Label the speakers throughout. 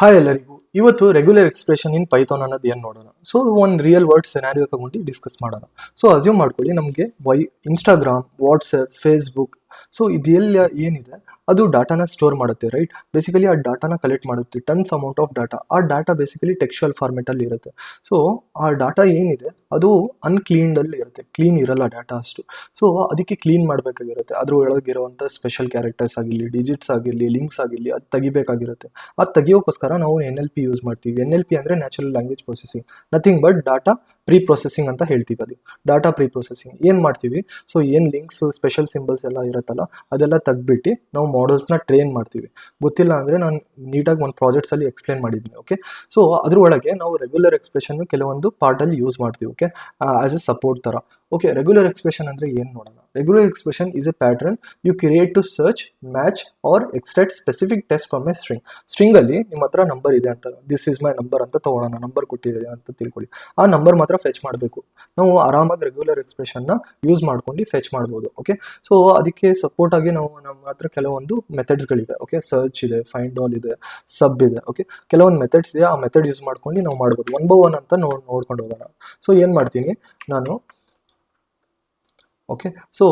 Speaker 1: Hi ಎಲ್ಲರಿಗೂ. ಇವತ್ತು regular expression ಇನ್ Python ಅನ್ನೋದು ಏನು ನೋಡೋಣ? ಸೊ ಒಂದು ರಿಯಲ್ ವರ್ಡ್ ಸೆನಾರಿಯೋ ತಗೊಂಡು ಡಿಸ್ಕಸ್ ಮಾಡೋಣ. ಸೊ ಅಸ್ಯೂಮ್ ಮಾಡ್ಕೊಳ್ಳಿ ನಮಗೆ why Instagram WhatsApp Facebook so ಇದೆಲ್ಲ ಏನಿದೆ? ಅದು ಡಾಟಾನ ಸ್ಟೋರ್ ಮಾಡುತ್ತೆ ರೈಟ್ ಬೇಸಿಕಲಿ ಆ ಡಾಟಾನ ಕಲೆಕ್ಟ್ ಮಾಡುತ್ತೆ ಟನ್ಸ್ ಅಮೌಂಟ್ ಆಫ್ ಡಾಟಾ ಆ ಡಾಟಾ ಬೇಸಿಕಲಿ ಟೆಕ್ಸ್ಚುಯಲ್ ಫಾರ್ಮೆಟಲ್ಲಿ ಇರುತ್ತೆ. ಸೊ ಆ ಡಾಟಾ ಏನಿದೆ? ಅದು ಅನ್ಕ್ಲೀನ್ಡಲ್ಲಿ ಇರುತ್ತೆ. ಕ್ಲೀನ್ ಇರಲ್ಲ ಡಾಟಾ ಅಷ್ಟು. ಸೊ ಅದಕ್ಕೆ ಕ್ಲೀನ್ ಮಾಡಬೇಕಾಗಿರುತ್ತೆ. ಅದ್ರ ಒಳಗಿರುವಂಥ ಸ್ಪೆಷಲ್ ಕ್ಯಾರೆಕ್ಟರ್ಸ್ ಆಗಿರಲಿ ಡಿಜಿಟ್ಸ್ ಆಗಿರಲಿ ಲಿಂಕ್ಸ್ ಆಗಿರಲಿ, ಅದು ತೆಗಿಬೇಕಾಗಿರುತ್ತೆ. ಅದು ತೆಗಿಯೋಕ್ಕೋಸ್ಕರ ನಾವು ಎನ್ ಎಲ್ ಪಿ ಯೂಸ್ ಮಾಡ್ತೀವಿ. ಎನ್ ಎಲ್ ಪಿ ಅಂದರೆ natural language processing nothing but data pre processing ಅಂತ ಹೇಳ್ತೀವಿ ಅದು. ಡಾಟಾ ಪ್ರೀ ಪ್ರೊಸೆಸಿಂಗ್ ಏನು ಮಾಡ್ತೀವಿ? ಸೊ, ಏನು ಲಿಂಕ್ಸ್, ಸ್ಪೆಷಲ್ ಸಿಂಬಲ್ಸ್ ಎಲ್ಲ ಇರುತ್ತಲ್ಲ, ಅದೆಲ್ಲ ತೆಗ್ದ್ಬಿಟ್ಟು ನಾವು ಮಾಡಲ್ಸ್ನ ಟ್ರೈನ್ ಮಾಡ್ತೀವಿ. ಗೊತ್ತಿಲ್ಲ ಅಂದರೆ ನಾನು ನೀಟಾಗಿ ಒಂದು ಪ್ರಾಜೆಕ್ಟ್ಸಲ್ಲಿ ಎಕ್ಸ್ಪ್ಲೇನ್ ಮಾಡಿದ್ದೀನಿ, ಓಕೆ? ಸೊ ಅದರೊಳಗೆ ನಾವು ರೆಗ್ಯುಲರ್ ಎಕ್ಸ್ಪ್ರೆಷನ್ ಕೆಲವೊಂದು ಪಾರ್ಟಲ್ಲಿ ಯೂಸ್ ಮಾಡ್ತೀವಿ, ಓಕೆ? ಆಸ್ ಎ ಸಪೋರ್ಟ್ ಥರ. ಓಕೆ ರೆಗ್ಯುಲರ್ ಎಕ್ಸ್ಪ್ರೆಷನ್ ಅಂದರೆ ಏನು ನೋಡೋಣ? Regular expression is a pattern you create to search match or extract specific test from a string ಸ್ಟ್ರಿಂಗಲ್ಲಿ ನಿಮ್ಮ ಹತ್ರ ನಂಬರ್ ಇದೆ ಅಂತ. ದಿಸ್ ಇಸ್ ಮೈ ನಂಬರ್ ಅಂತ ತೊಗೊಳೋಣ ನಂಬರ್ ಕೊಟ್ಟಿದೆ ಅಂತ ತಿಳ್ಕೊಳ್ಳಿ. ಆ ನಂಬರ್ ಮಾತ್ರ ಫೆಚ್ ಮಾಡಬೇಕು. ನಾವು ಆರಾಮಾಗಿ ರೆಗ್ಯುಲರ್ ಎಕ್ಸ್ಪ್ರೆಷನ್ನ ಯೂಸ್ ಮಾಡ್ಕೊಂಡು ಫೆಚ್ ಮಾಡ್ಬೋದು ಓಕೆ ಸೊ ಅದಕ್ಕೆ ಸಪೋರ್ಟ್ ಆಗಿ ನಾವು ನಮ್ಮ ಹತ್ರ ಕೆಲವೊಂದು ಮೆಥಡ್ಸ್ಗಳಿದೆ ಓಕೆ ಸರ್ಚ್ ಇದೆ ಫೈಂಡ್ ಆಲ್ ಇದೆ ಸಬ್ ಇದೆ ಓಕೆ ಕೆಲವೊಂದು ಮೆಥಡ್ಸ್ ಇದೆ, ಆ ಮೆಥಡ್ ಯೂಸ್ ಮಾಡ್ಕೊಂಡು ನಾವು ಮಾಡ್ಬೋದು. ಒನ್ ಬೈ ಒನ್ ಅಂತ ನೋಡ್, ನೋಡ್ಕೊಂಡು ಹೋಗೋಣ. ಸೊ ಏನು ಮಾಡ್ತೀನಿ? ನಾನು ಓಕೆ ಸೊ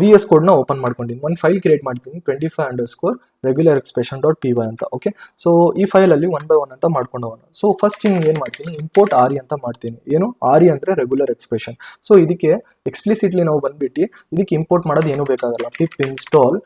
Speaker 1: ವಿ ಎಸ್ ಕೋಡ್ನ ಓಪನ್ ಮಾಡ್ಕೊಂಡಿನಿ. ಒಂದು ಫೈಲ್ ಕ್ರಿಯೇಟ್ ಮಾಡ್ತೀನಿ. Twenty five underscore regular expression dot P Y ಅಂತ. ಓಕೆ ಸೊ ಈ ಫೈಲಲ್ಲಿ ಒನ್ ಬೈ ಒನ್ ಅಂತ ಮಾಡ್ಕೊಂಡು ಹೋಗೋಣ ಸೊ ಫಸ್ಟ್ ಹಿಂಗೆ ಏನು ಮಾಡ್ತೀನಿ? ಇಂಪೋರ್ಟ್ ಆರಿ ಅಂತ ಮಾಡ್ತೀನಿ. ಏನು? ಆರಿ ಅಂದರೆ ರೆಗ್ಯುಲರ್ ಎಕ್ಸ್ಪ್ರೆಷನ್ ಸೊ ಇದಕ್ಕೆ ಎಕ್ಸ್ಪ್ಲಿಸಿಟ್ಲಿ ನಾವು ಬಂದ್ಬಿಟ್ಟು ಇದಕ್ಕೆ ಇಂಪೋರ್ಟ್ ಮಾಡೋದು ಏನೂ ಬೇಕಾಗಲ್ಲ. ಪಿಪ್ ಇನ್ಸ್ಟಾಲ್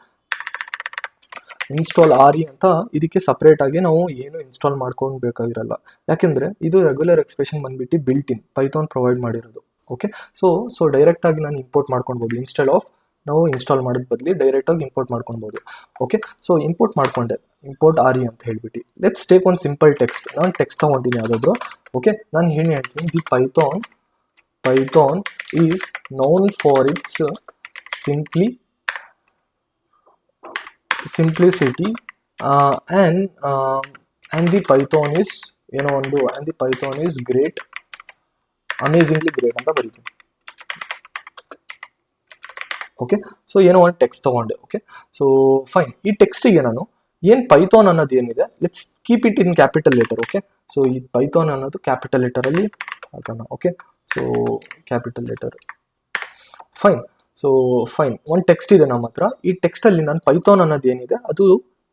Speaker 1: ಇನ್ಸ್ಟಾಲ್ ಆರಿ ಅಂತ ಇದಕ್ಕೆ ಸಪ್ರೇಟಾಗಿ ನಾವು ಏನು ಇನ್ಸ್ಟಾಲ್ ಮಾಡ್ಕೊಂಡು ಬೇಕಾಗಿರಲ್ಲ ಯಾಕೆಂದರೆ ಇದು ರೆಗ್ಯುಲರ್ ಎಕ್ಸ್ಪ್ರೆಷನ್ ಬಂದ್ಬಿಟ್ಟು ಬಿಲ್ಟ್ ಇನ್ ಪೈಥಾನ್ ಪ್ರೊವೈಡ್ ಮಾಡಿರೋದು. ಓಕೆ ಸೊ ಸೊ ಡೈರೆಕ್ಟಾಗಿ ನಾನು ಇಂಪೋರ್ಟ್ ಮಾಡ್ಕೊಳ್ಬೋದು ಇನ್ಸ್ಟಾಲ್ ಆಫ್ ನಾವು ಇನ್ಸ್ಟಾಲ್ ಮಾಡೋದ್ ಬದಲಿ ಡೈರೆಕ್ಟಾಗಿ ಇಂಪೋರ್ಟ್ ಮಾಡ್ಕೊಳ್ಬೋದು ಓಕೆ ಸೊ ಇಂಪೋರ್ಟ್ ಮಾಡ್ಕೊಂಡೆ. ಇಂಪೋರ್ಟ್ ಆರಿ ಅಂತ ಹೇಳ್ಬಿಟ್ಟು. ಲೆಟ್ಸ್ ಟೇಕ್ ಒಂದು ಸಿಂಪಲ್ ಟೆಕ್ಸ್ಟ್ ನಾನು ಟೆಕ್ಸ್ಟ್ ತೊಗೊಂಡಿನಿ ಯಾವುದಾದ್ರು. ಓಕೆ ನಾನು ಏನು ಹೇಳ್ತೀನಿ. The Python Python is known for its simply simplicity and and the Python is ಏನೋ ಒಂದು and the Python is great amazingly great ಅಂತ ಬರೀತೀನಿ. ಓಕೆ ಸೊ ಏನೋ ಒಂದು ಟೆಕ್ಸ್ಟ್ ತಗೊಂಡೆ ಓಕೆ ಸೊ ಫೈನ್ ಈ ಟೆಕ್ಸ್ಟಿಗೆ ನಾನು ಏನು ಪೈಥಾನ್ ಅನ್ನೋದು ಏನಿದೆ let's keep it in capital letter okay so ಈ ಪೈಥಾನ್ ಅನ್ನೋದು ಕ್ಯಾಪಿಟಲ್ ಲೆಟರಲ್ಲಿ ಹಾಕೋಣ okay so capital letter fine so fine ಒಂದು ಟೆಕ್ಸ್ಟ್ ಇದೆ ನಮ್ಮ ಹತ್ರ. ಈ ಟೆಕ್ಸ್ಟಲ್ಲಿ ನಾನು ಪೈಥಾನ್ ಅನ್ನೋದು ಏನಿದೆ, ಅದು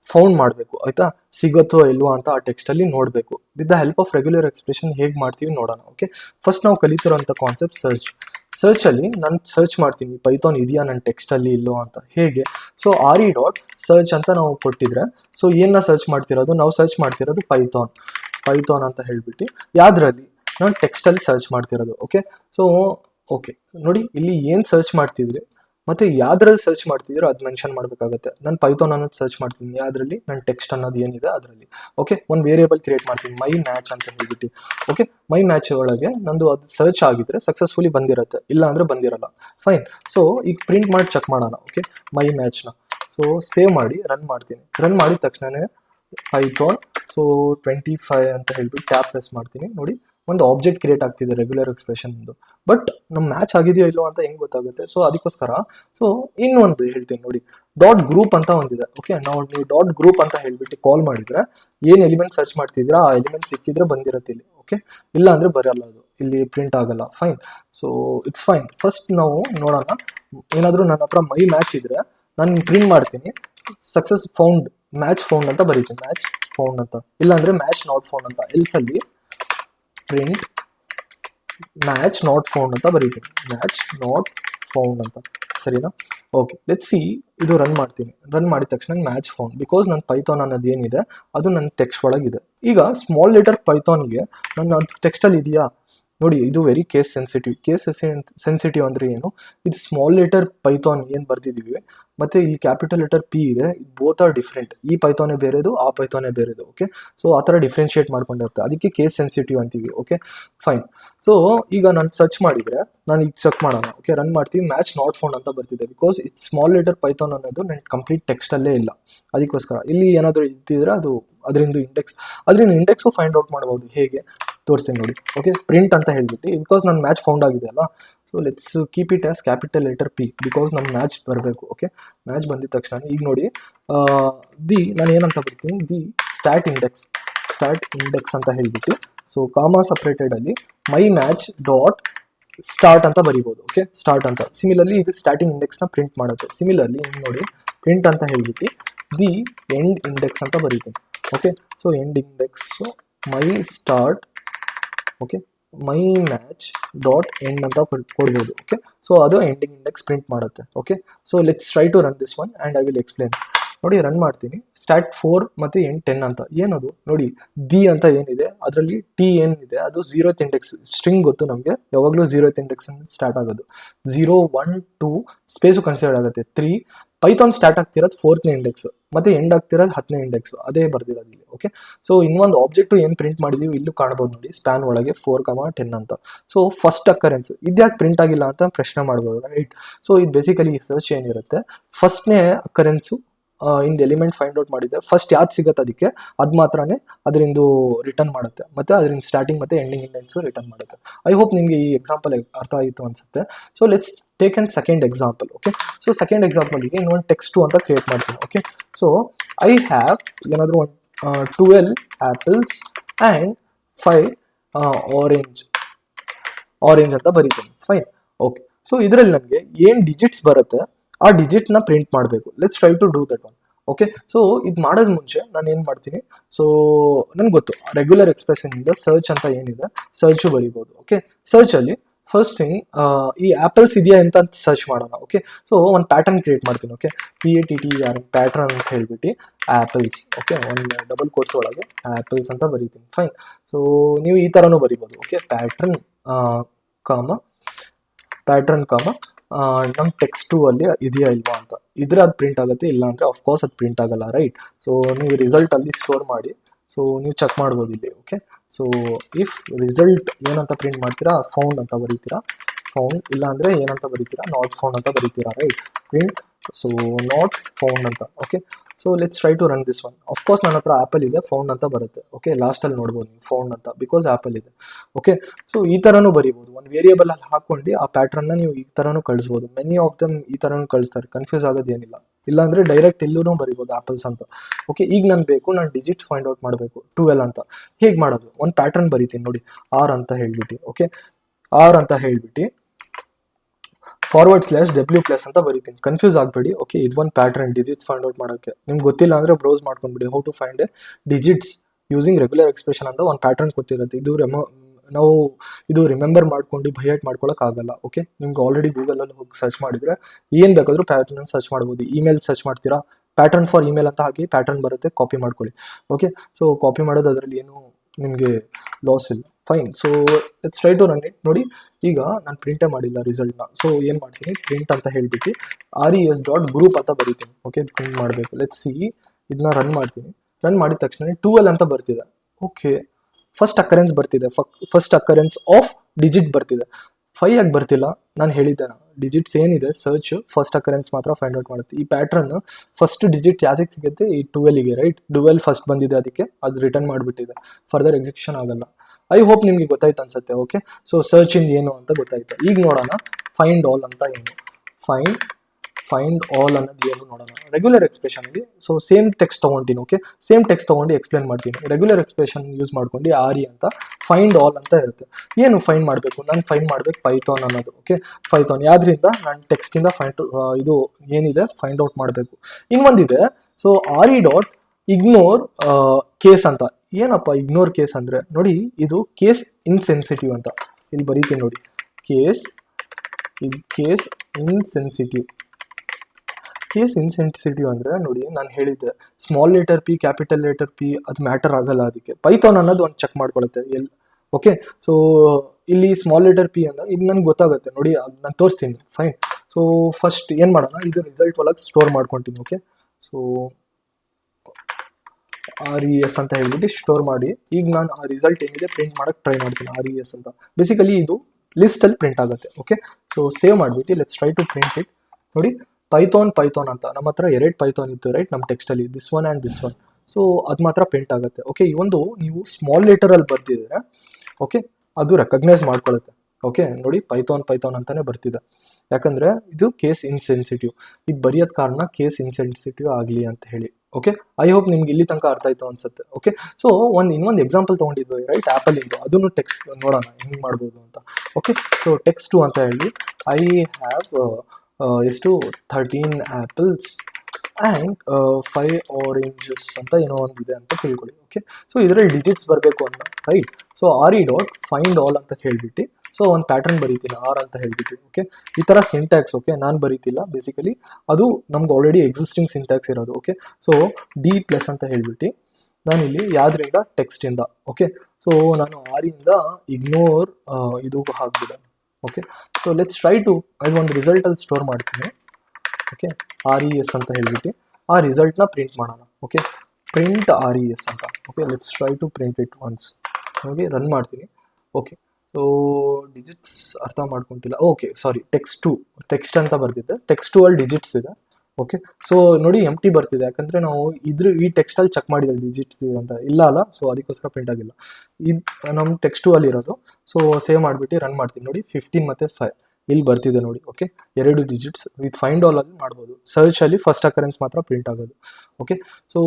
Speaker 1: ಫೌಂಡ್ ಮಾಡಬೇಕು, ಆಯ್ತಾ? ಸಿಗುತ್ತೋ ಇಲ್ವೋ ಅಂತ ಆ ಟೆಕ್ಸ್ಟಲ್ಲಿ ನೋಡಬೇಕು. With the help of regular expression ಹೇಗೆ ಮಾಡ್ತೀವಿ ನೋಡೋಣ ಓಕೆ ಫಸ್ಟ್ ನಾವು ಕಲಿತಿರೋಂಥ ಕಾನ್ಸೆಪ್ಟ್ ಸರ್ಚ್ ಸರ್ಚಲ್ಲಿ ನಾನು ಸರ್ಚ್ ಮಾಡ್ತೀನಿ ಪೈಥಾನ್ ಇದೆಯಾ ನನ್ನ ಟೆಕ್ಸ್ಟಲ್ಲಿ ಇಲ್ಲೋ ಅಂತ, ಹೇಗೆ? So R E dot search ಅಂತ ನಾವು ಕೊಟ್ಟಿದ್ರೆ ಸೊ ಏನನ್ನ ಸರ್ಚ್ ಮಾಡ್ತಿರೋದು? ನಾವು ಸರ್ಚ್ ಮಾಡ್ತಿರೋದು ಪೈಥಾನ್ ಪೈಥಾನ್ ಅಂತ ಹೇಳ್ಬಿಟ್ಟು, ಯಾವ್ದ್ರಲ್ಲಿ? ನಾನು ಟೆಕ್ಸ್ಟಲ್ಲಿ ಸರ್ಚ್ ಮಾಡ್ತಿರೋದು ಓಕೆ ಸೊ ಓಕೆ ನೋಡಿ, ಇಲ್ಲಿ ಏನು ಸರ್ಚ್ ಮಾಡ್ತಿದ್ರಿ? ಮತ್ತೆ ಯಾವ್ದ್ರಲ್ಲಿ ಸರ್ಚ್ ಮಾಡ್ತಿದ್ದೀರೋ ಅದು ಮೆನ್ಷನ್ ಮಾಡಬೇಕಾಗುತ್ತೆ. ನಾನು ಪೈಥಾನ್ ಅನ್ನೋದು ಸರ್ಚ್ ಮಾಡ್ತೀನಿ. ಯಾವ್ದ್ರಲ್ಲಿ? ನಾನು ಟೆಕ್ಸ್ಟ್ ಅನ್ನೋದು ಏನಿದೆ ಅದರಲ್ಲಿ. ಓಕೆ ಒಂದು ವೇರಿಯೇಬಲ್ ಕ್ರಿಯೇಟ್ ಮಾಡ್ತೀನಿ. ಮೈ ಮ್ಯಾಚ್ ಅಂತ ಹೇಳ್ಬಿಟ್ಟು. ಓಕೆ ಮೈ ಮ್ಯಾಚ್ ಒಳಗೆ ನಂದು ಅದು ಸರ್ಚ್ ಆಗಿದ್ರೆ ಸಕ್ಸಸ್ಫುಲಿ ಬಂದಿರುತ್ತೆ. ಇಲ್ಲ ಅಂದರೆ ಬಂದಿರಲ್ಲ. ಫೈನ್ ಸೊ ಈಗ ಪ್ರಿಂಟ್ ಮಾಡಿ ಚೆಕ್ ಮಾಡೋಣ. ಓಕೆ ಮೈ ಮ್ಯಾಚ್ನ ಸೊ ಸೇವ್ ಮಾಡಿ ರನ್ ಮಾಡ್ತೀನಿ. ರನ್ ಮಾಡಿದ ತಕ್ಷಣವೇ ಪೈಥಾನ್ ಸೊ ಟ್ವೆಂಟಿ ಫೈವ್ ಅಂತ ಹೇಳ್ಬಿಟ್ಟು ಟ್ಯಾಪ್ ಪ್ರೆಸ್ ಮಾಡ್ತೀನಿ. ನೋಡಿ ಒಂದು ಆಬ್ಜೆಕ್ಟ್ ಕ್ರಿಯೇಟ್ ಆಗ್ತಿದೆ ರೆಗ್ಯುಲರ್ ಎಕ್ಸ್ಪ್ರೆಷನ್ ಬಟ್ ನಮ್ಮ ಮ್ಯಾಚ್ ಆಗಿದೆಯೋ ಇಲ್ಲೋ ಅಂತ ಹೆಂಗ್ ಗೊತ್ತಾಗುತ್ತೆ? ಸೊ ಅದಕ್ಕೋಸ್ಕರ ಸೊ ಇನ್ನೊಂದು ಹೇಳ್ತೀನಿ ನೋಡಿ. ಡಾಟ್ ಗ್ರೂಪ್ ಅಂತ ಒಂದಿದೆ. ಓಕೆ ನಾವು ನೀವು ಡಾಟ್ ಗ್ರೂಪ್ ಅಂತ ಹೇಳ್ಬಿಟ್ಟು ಕಾಲ್ ಮಾಡಿದ್ರೆ, ಏನು ಎಲಿಮೆಂಟ್ ಸರ್ಚ್ ಮಾಡ್ತಿದ್ರೆ ಆ ಎಲಿಮೆಂಟ್ ಸಿಕ್ಕಿದ್ರೆ ಬಂದಿರತ್ತೆ ಇಲ್ಲಿ. ಓಕೆ ಇಲ್ಲ ಅಂದ್ರೆ ಬರಲ್ಲ ಅದು. ಇಲ್ಲಿ ಪ್ರಿಂಟ್ ಆಗಲ್ಲ. Fine so it's fine first ನಾವು ನೋಡೋಣ. ಏನಾದರೂ ನನ್ನ ಹತ್ರ ಮೈ ಮ್ಯಾಚ್ ಇದ್ರೆ, ನಾನು ಪ್ರಿಂಟ್ ಮಾಡ್ತೀನಿ. ಸಕ್ಸಸ್ ಫೌಂಡ್ ಮ್ಯಾಚ್ ಫೌಂಡ್ ಅಂತ ಬರೀತೀನಿ. ಮ್ಯಾಚ್ ಫೌಂಡ್ ಅಂತ. ಇಲ್ಲಾಂದ್ರೆ ಮ್ಯಾಚ್ ನಾಟ್ ಫೌಂಡ್ ಅಂತ. ಎಲ್ಸಲ್ಲಿ ಪ್ರಿಂಟ್ ಮ್ಯಾಚ್ ನಾಟ್ ಫೌಂಡ್ ಅಂತ ಬರೀತೀನಿ. ಮ್ಯಾಚ್ ನಾಟ್ ಫೌಂಡ್ ಅಂತ. ಸರಿನಾ? ಓಕೆ ಲೆಟ್ ಸಿ ಇದು ರನ್ ಮಾಡ್ತೀನಿ. ರನ್ ಮಾಡಿದ ತಕ್ಷಣ ಮ್ಯಾಚ್ ಫೌಂಡ್ ಬಿಕಾಸ್ ನನ್ನ ಪೈಥಾನ್ ಅನ್ನೋದು ಏನಿದೆ, ಅದು ನನ್ನ ಟೆಕ್ಸ್ಟ್ ಒಳಗಿದೆ. ಈಗ ಸ್ಮಾಲ್ ಲೆಟರ್ ಪೈಥಾನ್ಗೆ ನನ್ನ ಟೆಕ್ಸ್ಟಲ್ಲಿ ಇದೆಯಾ? ನೋಡಿ, ಇದು very case sensitive case sensitive ಅಂದರೆ ಏನು? ಇದು ಸ್ಮಾಲ್ ಲೆಟರ್ ಪೈಥಾನ್ ಏನು ಬರ್ದಿದ್ದೀವಿ ಮತ್ತು ಇಲ್ಲಿ ಕ್ಯಾಪಿಟಲ್ ಲೆಟರ್ ಪಿ ಇದೆ. ಬೋತ್ ಆರ್ ಡಿಫ್ರೆಂಟ್ ಈ ಪೈಥಾನೇ ಬೇರೆದು, ಆ ಪೈಥಾನೇ ಬೇರೆದು ಓಕೆ ಸೊ ಆ ಥರ ಡಿಫ್ರೆನ್ಷಿಯೇಟ್ ಮಾಡ್ಕೊಂಡಿರುತ್ತೆ. ಅದಕ್ಕೆ ಕೇಸ್ ಸೆನ್ಸಿಟಿವ್ ಅಂತೀವಿ ಓಕೆ ಫೈನ್ ಸೊ ಈಗ ನಾನು ಸರ್ಚ್ ಮಾಡಿದರೆ, ನಾನು ಈಗ ಚೆಕ್ ಮಾಡೋಣ ಓಕೆ ರನ್ ಮಾಡ್ತೀವಿ ಮ್ಯಾಚ್ ನಾಟ್ ಫೌಂಡ್ ಅಂತ ಬರ್ತಿದೆ. ಬಿಕಾಸ್ ಇದು ಸ್ಮಾಲ್ ಲೆಟರ್ ಪೈಥಾನ್ ಅನ್ನೋದು ನನ್ನ ಕಂಪ್ಲೀಟ್ ಟೆಕ್ಸ್ಟಲ್ಲೇ ಇಲ್ಲ. ಅದಕ್ಕೋಸ್ಕರ. ಇಲ್ಲಿ ಏನಾದರೂ ಇದ್ದಿದ್ರೆ ಅದು ಅದರಿಂದ ಇಂಡೆಕ್ಸ್ ಅದರಿಂದ ಇಂಡೆಕ್ಸು ಫೈಂಡ್ ಔಟ್ ಮಾಡ್ಬೋದು. ಹೇಗೆ? ತೋರಿಸ್ತೀನಿ ನೋಡಿ ಓಕೆ ಪ್ರಿಂಟ್ ಅಂತ ಹೇಳಿಬಿಟ್ಟು ಬಿಕಾಸ್ ನನ್ನ ಮ್ಯಾಚ್ ಫೌಂಡ್ ಆಗಿದೆ ಅಲ್ಲ so let's keep it as capital letter P because ನಮ್ಮ ಮ್ಯಾಚ್ ಬರಬೇಕು ಓಕೆ ಮ್ಯಾಚ್ ಬಂದಿದ ತಕ್ಷಣ ಈಗ ನೋಡಿ ದಿ ನಾನು ಏನಂತ ಬರ್ತೀನಿ the start index start index ಅಂತ ಹೇಳ್ಬಿಟ್ಟು ಸೊ ಕಾಮಾ ಸಪ್ರೇಟೆಡ್ ಅಲ್ಲಿ ಮೈ ಮ್ಯಾಚ್ ಡಾಟ್ ಸ್ಟಾರ್ಟ್ ಅಂತ ಬರಿಬೋದು ಓಕೆ ಸ್ಟಾರ್ಟ್ ಅಂತ. ಸಿಮಿಲರ್ಲಿ ಇದು ಸ್ಟಾರ್ಟಿಂಗ್ ಇಂಡೆಕ್ಸ್ನ ಪ್ರಿಂಟ್ ಮಾಡುತ್ತೆ. ಸಿಮಿಲರ್ಲಿ ನೋಡಿ ಪ್ರಿಂಟ್ ಅಂತ ಹೇಳ್ಬಿಟ್ಟು ದಿ ಎಂಡ್ ಇಂಡೆಕ್ಸ್ ಅಂತ ಬರೀತೀನಿ okay so end index my start okay my match dot end ಅಂತ ಕೊಡ್- ಕೊಡ್ಬೋದು ಓಕೆ ಸೊ ಅದು ಎಂಡಿಂಗ್ ಇಂಡೆಕ್ಸ್ ಪ್ರಿಂಟ್ ಮಾಡುತ್ತೆ okay so let's try to run this one and I will explain ನೋಡಿ run ಮಾಡ್ತೀನಿ. Start four ಮತ್ತು end ten ಅಂತ. ಏನದು? ನೋಡಿ ದಿ ಅಂತ ಏನಿದೆ? ಅದರಲ್ಲಿ ಟಿ ಏನಿದೆ? ಅದು ಝೀರೋತ್ ಇಂಡೆಕ್ಸ್ ಸ್ಟ್ರಿಂಗ್ ಗೊತ್ತು ನಮಗೆ? ಯಾವಾಗಲೂ ಝೀರೋತ್ ಇಂಡೆಕ್ಸ್ ಸ್ಟಾರ್ಟ್ ಆಗೋದು. Zero one two space consider ಆಗುತ್ತೆ. ತ್ರೀ ಪೈಥಾನ್ ಸ್ಟಾರ್ಟ್ ಆಗ್ತಿರೋದು ಫೋರ್ತ್ನೇ ಇಂಡೆಕ್ಸ್ ಮತ್ತು ಎಂಡ್ ಆಗ್ತಿರೋದು ಹತ್ತನೇ ಇಂಡೆಕ್ಸ್ ಅದೇ ಬರ್ದಿರೋದು ಓಕೆ ಸೊ ಇನ್ನೊಂದು ಆಬ್ಜೆಕ್ಟ್ ಏನು ಪ್ರಿಂಟ್ ಮಾಡಿದೀವಿ, ಇಲ್ಲೂ ಕಾಣ್ಬೋದು ನೋಡಿ. ಸ್ಪ್ಯಾನ್ ಒಳಗೆ ಫೋರ್ ಕಮ ಟೆನ್ ಅಂತ. ಸೊ ಫಸ್ಟ್ ಅಕರೆನ್ಸ್ ಇದ್ಯಾಕೆ ಪ್ರಿಂಟ್ ಆಗಿಲ್ಲ ಅಂತ ಪ್ರಶ್ನೆ ಮಾಡ್ಬೋದು ರೈಟ್ ಸೊ ಇದು ಬೇಸಿಕಲಿ ಸರ್ಚ್ ಏನಿರುತ್ತೆ. ಫಸ್ಟ್ನೇ ಅಕರೆನ್ಸು ಇಂದ ಎಲಿಮೆಂಟ್ ಫೈಂಡ್ ಔಟ್ ಮಾಡಿದ್ದೆ. ಫಸ್ಟ್ ಯಾವ್ದು ಸಿಗುತ್ತೆ ಅದಕ್ಕೆ? ಅದು ಮಾತ್ರನೇ ಅದರಿಂದು ರಿಟರ್ನ್ ಮಾಡುತ್ತೆ. ಮತ್ತೆ ಅದರಿಂದ ಸ್ಟಾರ್ಟಿಂಗ್ ಮತ್ತೆ ಎಂಡಿಂಗ್ ಇಂಡೆನ್ಸು ರಿಟರ್ನ್ ಮಾಡುತ್ತೆ. ಐ ಹೋಪ್ ನಿಮಗೆ ಈ ಎಕ್ಸಾಂಪಲ್ ಅರ್ಥ ಆಯಿತು ಅನ್ಸುತ್ತೆ. So let's take an second example okay so second ಎಕ್ಸಾಂಪಲ್ಗೆ ಇನ್ನೊಂದು ಟೆಕ್ಸ್ಟು ಅಂತ ಕ್ರಿಯೇಟ್ ಮಾಡ್ತೀನಿ ಓಕೆ ಸೊ ಐ ಹ್ಯಾವ್ ಏನಾದರೂ ಒಂದು twelve apples and five orange orange ಅಂತ ಬರೀತೀನಿ. ಫೈನ್ ಓಕೆ ಸೊ ಇದರಲ್ಲಿ ನನಗೆ ಏನು ಡಿಜಿಟ್ಸ್ ಬರುತ್ತೆ, ಆ ಡಿಜಿಟ್ನ ಪ್ರಿಂಟ್ ಮಾಡಬೇಕು. Let's try to do that one okay so ಇದು ಮಾಡೋದ್ ಮುಂಚೆ ನಾನು ಏನು ಮಾಡ್ತೀನಿ? ಸೊ ನನಗೆ ಗೊತ್ತು. ರೆಗ್ಯುಲರ್ ಎಕ್ಸ್ಪ್ರೆಷನಿಂದ ಸರ್ಚ್ ಅಂತ ಏನಿದೆ ಸರ್ಚು ಬರಿಬೋದು. ಓಕೆ ಸರ್ಚಲ್ಲಿ ಫಸ್ಟ್ ಥಿಂಗ್ ಈ ಆ್ಯಪಲ್ಸ್ ಇದೆಯಾ ಅಂತ ಸರ್ಚ್ ಮಾಡೋಣ ಓಕೆ ಸೊ ಒಂದು ಪ್ಯಾಟರ್ನ್ ಕ್ರಿಯೇಟ್ ಮಾಡ್ತೀನಿ okay P A T T R pattern ಅಂತ ಹೇಳ್ಬಿಟ್ಟು ಆ್ಯಪಲ್ಸ್ ಓಕೆ ಒಂದು ಡಬಲ್ ಕೋರ್ಸ್ ಒಳಗೆ ಆ್ಯಪಲ್ಸ್ ಅಂತ ಬರೀತೀನಿ ಫೈನ್ ಸೊ ನೀವು ಈ ಥರನೂ ಬರಿಬೋದು ಓಕೆ ಪ್ಯಾಟ್ರನ್ ಕಾಮ ಪ್ಯಾಟ್ರನ್ ಕಾಮ ನಮ್ಮ ಟೆಕ್ಸ್ಟು ಅಲ್ಲಿ ಇದೆಯಾ ಇಲ್ವಾ ಅಂತ. ಇದ್ರೆ ಅದು ಪ್ರಿಂಟ್ ಆಗುತ್ತೆ, ಇಲ್ಲ ಅಂದರೆ ಅಫ್ಕೋರ್ಸ್ ಅದು ಪ್ರಿಂಟ್ ಆಗಲ್ಲ ರೈಟ್ ಸೊ ನೀವು ರಿಸಲ್ಟ್ ಅಲ್ಲಿ ಸ್ಟೋರ್ ಮಾಡಿ ಸೊ ನೀವು ಚೆಕ್ ಮಾಡ್ಬೋದು ಇಲ್ಲಿ ಓಕೆ ಸೊ ಇಫ್ ರಿಸಲ್ಟ್ ಏನಂತ ಪ್ರಿಂಟ್ ಮಾಡ್ತೀರಾ ಫೌಂಡ್ ಅಂತ ಬರೀತೀರಾ ಫೌಂಡ್ ಇಲ್ಲ ಅಂದರೆ ಏನಂತ ಬರೀತೀರಾ ನಾಟ್ ಫೌಂಡ್ ಅಂತ ಬರೀತೀರಾ right print so not found ಅಂತ okay so let's try to run this one of course ನನ್ನ ಹತ್ರ ಆ್ಯಪಲ್ ಇದೆ ಫೌಂಡ್ ಅಂತ ಬರುತ್ತೆ ಓಕೆ ಲಾಸ್ಟಲ್ಲಿ ನೋಡ್ಬೋದು ನೀವು ಫೌಂಡ್ ಅಂತ ಬಿಕಾಸ್ ಆ್ಯಪಲ್ ಇದೆ ಓಕೆ ಸೊ ಈ ಥರನೂ ಬರೀಬೋದು. ಒಂದು ವೇರಿಯೇಬಲ್ ಅಲ್ಲಿ ಹಾಕೊಂಡು ಆ ಪ್ಯಾಟ್ರನ್ನ ನೀವು ಈ ಥರನೂ ಕಳಿಸ್ಬೋದು. ಮೆನಿ ಆಫ್ ದಮ್ ಈ ಥರನೂ ಕಳಿಸ್ತಾರೆ. ಕನ್ಫ್ಯೂಸ್ ಆಗೋದೇನಿಲ್ಲ. ಇಲ್ಲಾಂದರೆ ಡೈರೆಕ್ಟ್ ಎಲ್ಲೂ ಬರಿಬೋದು ಆ್ಯಪಲ್ಸ್ ಅಂತ. ಓಕೆ ಈಗ ನಾನು ಬೇಕು, ನಾನು ಡಿಜಿಟ್ ಫೈಂಡ್ ಔಟ್ ಮಾಡಬೇಕು ಟುವೆಲ್ ಅಂತ. ಹೇಗೆ ಮಾಡೋದು? ಒಂದು ಪ್ಯಾಟರ್ನ್ ಬರೀತೀನಿ ನೋಡಿ. ಆರ್ ಅಂತ ಹೇಳ್ಬಿಟ್ಟು ಓಕೆ ಆರ್ ಅಂತ ಹೇಳ್ಬಿಟ್ಟು ಫಾರ್ವರ್ಡ್ ಸ್ಲ್ಯಾಶ್ ಡಬ್ಲ್ಯೂ ಪ್ಲಸ್ ಅಂತ ಬರೀತೀನಿ. ಕನ್ಫ್ಯೂಸ್ ಆಗಬೇಡಿ ಓಕೆ ಇದು ಒಂದು ಪ್ಯಾಟರ್ನ್ ಡಿಜಿಟ್ಸ್ ಫೈಂಡ್ ಔಟ್ ಮಾಡೋಕ್ಕೆ ನಿಮ್ಗೆ ಗೊತ್ತಿಲ್ಲ ಅಂದರೆ browse ಮಾಡ್ಕೊಂಡ್ಬಿಡಿ. How to find a digits using regular expression ಅಂತ ಒಂದು ಪ್ಯಾಟರ್ನ್ ಕೊಟ್ಟಿರುತ್ತೆ. ಇದು ರೆಮೋ ನಾವು ಇದು ರಿಮೆಂಬರ್ ಮಾಡ್ಕೊಂಡು ಭಯಟ್ ಮಾಡ್ಕೊಳಕ್ಕಾಗಲ್ಲ ಓಕೆ ನಿಮ್ಗೆ ಆಲ್ರೆಡಿ ಗೂಗಲಲ್ಲಿ ಹೋಗಿ ಸರ್ಚ್ ಮಾಡಿದರೆ ಏನು ಬೇಕಾದರೂ ಪ್ಯಾಟರ್ನ್ ಸರ್ಚ್ ಮಾಡ್ಬೋದು. ಇಮೇಲ್ ಸರ್ಚ್ ಮಾಡ್ತೀರಾ? ಪ್ಯಾಟರ್ನ್ ಫಾರ್ ಇಮೇಲ್ ಅಂತ ಹಾಕಿ ಪ್ಯಾಟರ್ನ್ ಬರುತ್ತೆ ಕಾಪಿ ಮಾಡ್ಕೊಳ್ಳಿ ಓಕೆ ಸೊ ಕಾಪಿ ಮಾಡೋದು ಅದರಲ್ಲಿ ಏನು ನಿಮಗೆ ಲಾಸ್ ಇಲ್ಲ. Fine so it's try to run it ನೋಡಿ, ಈಗ ನಾನು ಪ್ರಿಂಟೇ ಮಾಡಿಲ್ಲ ರಿಸಲ್ಟ್ನ ಸೊ ಏನು ಮಾಡ್ತೀನಿ? ಪ್ರಿಂಟ್ ಅಂತ ಹೇಳ್ಬಿಟ್ಟು R E S dot group ಅಂತ ಬರೀತೀನಿ ಓಕೆ ಪ್ರಿಂಟ್ ಮಾಡಬೇಕು. ಲೆಟ್ ಸಿ ಇದನ್ನ ರನ್ ಮಾಡ್ತೀನಿ. ರನ್ ಮಾಡಿದ ತಕ್ಷಣ ಟೂವೆಲ್ ಅಂತ ಬರ್ತಿದೆ ಓಕೆ ಫಸ್ಟ್ ಅಕರೆನ್ಸ್ ಬರ್ತಿದೆ. ಫಸ್ಟ್ ಅಕರೆನ್ಸ್ ಆಫ್ ಡಿಜಿಟ್ ಬರ್ತಿದೆ. ಫೈವ್ ಆಗಿ ಬರ್ತಿಲ್ಲ? ನಾನು ಹೇಳಿದ್ದೆ ಡಿಜಿಟ್ಸ್ ಏನಿದೆ? ಸರ್ಚ್ ಫಸ್ಟ್ ಅಕರೆನ್ಸ್ ಮಾತ್ರ ಫೈಂಡ್ ಔಟ್ ಮಾಡುತ್ತೆ. ಈ ಪ್ಯಾಟ್ರನ್ ಫಸ್ಟ್ ಡಿಜಿಟ್ ಯಾವ್ದಕ್ಕೆ ಸಿಗುತ್ತೆ? ಈ ಟುವೆಲ್ಗೆ ರೈಟ್ ಟುವೆಲ್ ಫಸ್ಟ್ ಬಂದಿದೆ ಅದಕ್ಕೆ. ಅದು ರಿಟರ್ನ್ ಮಾಡಿಬಿಟ್ಟಿದೆ. ಫರ್ದರ್ ಎಕ್ಸಿಕ್ಯೂಷನ್ ಆಗಲ್ಲ. ಐ ಹೋಪ್ ನಿಮಗೆ ಗೊತ್ತಾಯ್ತು ಅನ್ಸುತ್ತೆ ಓಕೆ ಸೊ ಸರ್ಚ್ ಇಂದ ಏನು ಅಂತ ಗೊತ್ತಾಯ್ತು. ಈಗ ನೋಡೋಣ ಫೈಂಡ್ ಆಲ್ ಅಂತ ಏನು? ಫೈಂಡ್ ಫೈಂಡ್ ಆಲ್ ಅನ್ನೋದು ಏನು ನೋಡೋಣ. ರೆಗ್ಯುಲರ್ ಎಕ್ಸ್ಪ್ರೆಷನ್ಗೆ ಸೊ ಸೇಮ್ ಟೆಕ್ಸ್ಟ್ ತೊಗೊಂತೀನಿ ಓಕೆ ಸೇಮ್ ಟೆಕ್ಸ್ಟ್ ತೊಗೊಂಡು ಎಕ್ಸ್ಪ್ಲೇನ್ ಮಾಡ್ತೀನಿ. ರೆಗ್ಯುಲರ್ ಎಕ್ಸ್ಪ್ರೆಷನ್ ಯೂಸ್ ಮಾಡ್ಕೊಂಡು ಆರಿ ಅಂತ ಫೈಂಡ್ ಆಲ್ ಅಂತ ಇರುತ್ತೆ. ಏನು ಫೈಂಡ್ ಮಾಡಬೇಕು? ನಾನು ಫೈಂಡ್ ಮಾಡಬೇಕು ಪೈಥಾನ್ ಅನ್ನೋದು ಓಕೆ ಪೈಥಾನ್ ಯಾವ್ದ್ರಿಂದ ನಾನು ಟೆಕ್ಸ್ಟಿಂದ ಫೈಂಡ್ ಇದು ಏನಿದೆ? ಫೈಂಡ್ ಔಟ್ ಮಾಡಬೇಕು. ಇನ್ನೊಂದಿದೆ so R E dot ignore case ಅಂತ. ಏನಪ್ಪ ಇಗ್ನೋರ್ ಕೇಸ್ ಅಂದರೆ? ನೋಡಿ, ಇದು ಕೇಸ್ ಇನ್ಸೆನ್ಸಿಟಿವ್ ಅಂತ. ಇಲ್ಲಿ ಬರೀತೀನಿ ನೋಡಿ. ಕೇಸ್ ಇದು ಕೇಸ್ ಇನ್ಸೆನ್ಸಿಟಿವ್ ಕೇಸ್ ಇನ್ಸೆನ್ಸಿಟಿವ್ ಅಂದರೆ ನೋಡಿ, ನಾನು ಹೇಳಿದ್ದೆ small letter P capital letter P ಅದು ಮ್ಯಾಟರ್ ಆಗಲ್ಲ ಅದಕ್ಕೆ. ಪೈಥಾನ್ ಅನ್ನೋದು ಒಂದು ಚೆಕ್ ಮಾಡ್ಕೊಳುತ್ತೆ, ಎಲ್ ಓಕೆ ಸೊ ಇಲ್ಲಿ ಸ್ಮಾಲ್ ಲೆಟರ್ ಪಿ ಅಂದ್ರೆ, ಇದು ನನಗೆ ಗೊತ್ತಾಗುತ್ತೆ, ನೋಡಿ ನಾನು ತೋರಿಸ್ತೀನಿ ಫೈನ್ ಸೊ ಫಸ್ಟ್ ಏನು ಮಾಡೋಣ, ಇದು ರಿಸಲ್ಟ್ ಒಳಗೆ ಸ್ಟೋರ್ ಮಾಡ್ಕೊತೀನಿ okay so R E S ಅಂತ ಹೇಳ್ಬಿಟ್ಟು ಸ್ಟೋರ್ ಮಾಡಿ, ಈಗ ನಾನು ಆ ರಿಸಲ್ಟ್ ಏನಿದೆ ಪ್ರಿಂಟ್ ಮಾಡೋಕ್ಕೆ ಟ್ರೈ ಮಾಡ್ತೀನಿ ಆರ್ ಇ ಎಸ್ ಅಂತ. ಬೇಸಿಕಲಿ ಇದು ಲಿಸ್ಟಲ್ಲಿ ಪ್ರಿಂಟ್ ಆಗುತ್ತೆ ಓಕೆ ಸೊ ಸೇವ್ ಮಾಡಿಬಿಟ್ಟು let's try to print it ನೋಡಿ? ಪೈಥಾನ್ ಪೈಥಾನ್ ಅಂತ. ನಮ್ಮ ಹತ್ರ ಎರಡು ಪೈಥಾನ್ ಇತ್ತು ರೈಟ್ ನಮ್ಮ ಟೆಕ್ಸ್ಟಲ್ಲಿ this one and this one so ಅದು ಮಾತ್ರ ಪ್ರಿಂಟ್ ಆಗುತ್ತೆ. ಓಕೆ ಈ ಒಂದು ನೀವು ಸ್ಮಾಲ್ ಲೆಟರಲ್ಲಿ ಬರ್ತಿದ್ರೆ ಓಕೆ ಅದು ರೆಕಗ್ನೈಸ್ ಮಾಡ್ಕೊಳ್ಳುತ್ತೆ ಓಕೆ ನೋಡಿ ಪೈಥಾನ್ ಪೈಥಾನ್ ಅಂತಾನೆ ಬರ್ತಿದೆ. ಯಾಕಂದ್ರೆ, ಇದು ಕೇಸ್ ಇನ್ಸೆನ್ಸಿಟಿವ್ ಇದು ಬರೆಯೋದ್ ಕಾರಣ ಕೇಸ್ ಇನ್ಸೆನ್ಸಿಟಿವ್ ಆಗಲಿ ಅಂತ ಹೇಳಿ. ಓಕೆ ಐ ಹೋಪ್ ನಿಮ್ಗೆ ಇಲ್ಲಿ ತನಕ ಅರ್ಥ ಆಯ್ತು ಅನ್ಸುತ್ತೆ. ಓಕೆ ಸೊ ಒಂದು, ಇನ್ನೊಂದು ಎಕ್ಸಾಂಪಲ್ ತೊಗೊಂಡಿದ್ವಿ ರೈಟ್ ಆ್ಯಪಲ್ ಇಂದು. ಅದನ್ನು ಟೆಕ್ಸ್ಟ್ ನೋಡೋಣ, ಹೆಂಗೆ ಮಾಡ್ಬೋದು ಅಂತ. ಓಕೆ ಸೊ ಟೆಕ್ಸ್ಟು ಅಂತ ಹೇಳಿ ಐ ಹ್ಯಾವ್ ಎಷ್ಟು thirteen apples and five oranges ಅಂತ ಏನೋ ಒಂದಿದೆ ಅಂತ ತಿಳ್ಕೊಳ್ಳಿ ಓಕೆ ಸೊ ಇದರಲ್ಲಿ ಡಿಜಿಟ್ಸ್ ಬರಬೇಕು ಅಂತ right so R E dot find all ಅಂತ ಹೇಳ್ಬಿಟ್ಟು ಸೊ ಒಂದು ಪ್ಯಾಟರ್ನ್ ಬರೀತೀನಿ ಆರ್ ಅಂತ ಹೇಳ್ಬಿಟ್ಟು ಓಕೆ ಈ ಥರ ಸಿಂಟ್ಯಾಕ್ಸ್ ಓಕೆ ನಾನು ಬರೀತಿಲ್ಲ ಬೇಸಿಕಲಿ ಅದು ನಮ್ಗೆ ಆಲ್ರೆಡಿ ಎಕ್ಸಿಸ್ಟಿಂಗ್ ಸಿಂಟ್ಯಾಕ್ಸ್ ಇರೋದು ಓಕೆ ಸೊ ಡಿ ಪ್ಲಸ್ ಅಂತ ಹೇಳ್ಬಿಟ್ಟು, ನಾನಿಲ್ಲಿ ಯಾವ್ದ್ರಿಂದ ಟೆಕ್ಸ್ಟಿಂದ ಓಕೆ ಸೊ ನಾನು ಆರಿಂದ ಇಗ್ನೋರ್ ಇದು ಹಾಕ್ಬಿಡ okay so let's try to ಅದು ಒಂದು ರಿಸಲ್ಟಲ್ಲಿ ಸ್ಟೋರ್ ಮಾಡ್ತೀನಿ. ಓಕೆ ಆರ್ ಇ ಎಸ್ ಅಂತ ಹೇಳ್ಬಿಟ್ಟು ಆ ರಿಸಲ್ಟ್ನ ಪ್ರಿಂಟ್ ಮಾಡೋಣ. Okay print R E S ಅಂತ. Okay let's try to print it once okay run ಮಾಡ್ತೀನಿ. ಓಕೆ ಸೊ ಡಿಜಿಟ್ಸ್ ಅರ್ಥ ಮಾಡ್ಕೊತಿಲ್ಲ. Okay sorry text two text ಅಂತ ಬರ್ತಿದೆ ಟೆಕ್ಸ್ಟ್ ಟು ಅಲ್ಲಿ ಡಿಜಿಟ್ಸ್ ಇದೆ. ಓಕೆ ಸೊ ನೋಡಿ ಎಂ ಟಿ ಬರ್ತಿದೆ. ಯಾಕಂದರೆ ನಾವು ಇದ್ರ, ಈ ಟೆಕ್ಸ್ಟಲ್ಲಿ ಚೆಕ್ ಮಾಡಿದ್ವಿ ಡಿಜಿಟ್ಸ್ ಅಂತ. ಇಲ್ಲ ಅಲ್ಲ? ಸೊ ಅದಕ್ಕೋಸ್ಕರ ಪ್ರಿಂಟ್ ಆಗಿಲ್ಲ. ಇದು ನಮ್ಮ ಟೆಕ್ಸ್ಟ್ ಟು ಅಲ್ಲಿ ಇರೋದು. ಸೊ ಸೇವ್ ಮಾಡಿಬಿಟ್ಟು ರನ್ ಮಾಡ್ತೀನಿ. ನೋಡಿ ಫಿಫ್ಟೀನ್ ಮತ್ತು ಫೈವ್ ಇಲ್ಲಿ ಬರ್ತಿದೆ ನೋಡಿ. ಓಕೆ ಎರಡು ಡಿಜಿಟ್ಸ್ ವಿತ್ ಫೈಂಡ್ ಆಲ್ ಅಲ್ಲಿ ಮಾಡ್ಬೋದು. ಸರ್ಚ್ ಅಲ್ಲಿ ಫಸ್ಟ್ ಅಕರೆನ್ಸ್ ಮಾತ್ರ ಪ್ರಿಂಟ್ ಆಗೋದು. ಓಕೆ ಸೊ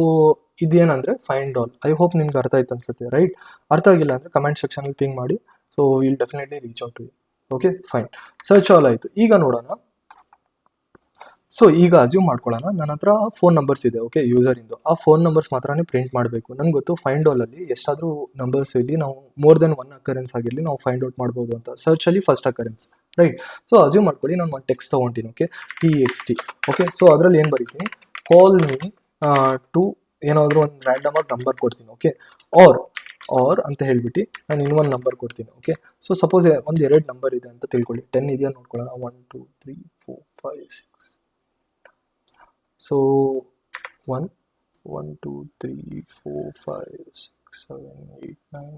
Speaker 1: ಇದೇನಂದ್ರೆ ಫೈಂಡ್ ಆಲ್ ಐ ಹೋಪ್ ನಿಮ್ಗೆ ಅರ್ಥ ಆಯ್ತು ಅನ್ಸುತ್ತೆ ರೈಟ್ ಅರ್ಥ ಆಗಿಲ್ಲ ಅಂದ್ರೆ ಕಮೆಂಟ್ ಸೆಕ್ಷನ್ ಅಲ್ಲಿ ಪಿಂಗ್ ಮಾಡಿ. So will definitely reach out to okay fine search all ಆಯ್ತು. ಈಗ ನೋಡೋಣ. ಸೊ ಈಗ ಅಸ್ಯೂಮ್ ಮಾಡ್ಕೊಳ್ಳೋಣ. ನನ್ನ ಹತ್ರ ಫೋನ್ ನಂಬರ್ಸ್ ಇದೆ ಓಕೆ ಯೂಸರಿಂದು ಆ ಫೋನ್ ನಂಬರ್ಸ್ ಮಾತ್ರನೇ ಪ್ರಿಂಟ್ ಮಾಡಬೇಕು. ನನಗೆ ಗೊತ್ತು ಫೈಂಡ್ ಅಲ್ಲಿ ಎಷ್ಟಾದರೂ ನಂಬರ್ಸ್ ಇಲ್ಲಿ ನಾವು ಮೋರ್ ದೆನ್ ಒನ್ ಅಕರೆನ್ಸ್ ಆಗಿರಲಿ ನಾವು ಫೈಂಡ್ ಔಟ್ ಮಾಡ್ಬೋದು ಅಂತ. ಸರ್ಚಲ್ಲಿ first occurrence right so assume ಮಾಡ್ಕೊಳ್ಳಿ. ನಾನು ಒಂದು text ತೊಗೊಂತೀನಿ okay T X T okay so ಅದರಲ್ಲಿ ಏನು ಬರೀತೀನಿ? ಕಾಲ್ ಮೀ ಟು ಏನಾದರೂ ಒಂದು ರ್ಯಾಂಡಮ್ ಆಗಿ ನಂಬರ್ ಕೊಡ್ತೀನಿ ಓಕೆ ಆರ್ ಆರ್ ಅಂತ ಹೇಳ್ಬಿಟ್ಟು ನಾನು ಇನ್ನೊಂದು ನಂಬರ್ ಕೊಡ್ತೀನಿ ಓಕೆ ಸೊ ಸಪೋಸ್ ಒಂದು ಎರಡು ನಂಬರ್ ಇದೆ ಅಂತ ತಿಳ್ಕೊಳ್ಳಿ. ಟೆನ್ ಇದೆಯಾ ನೋಡ್ಕೊಳ್ಳೋಣ. One two three four five six so one one two three four five six seven eight nine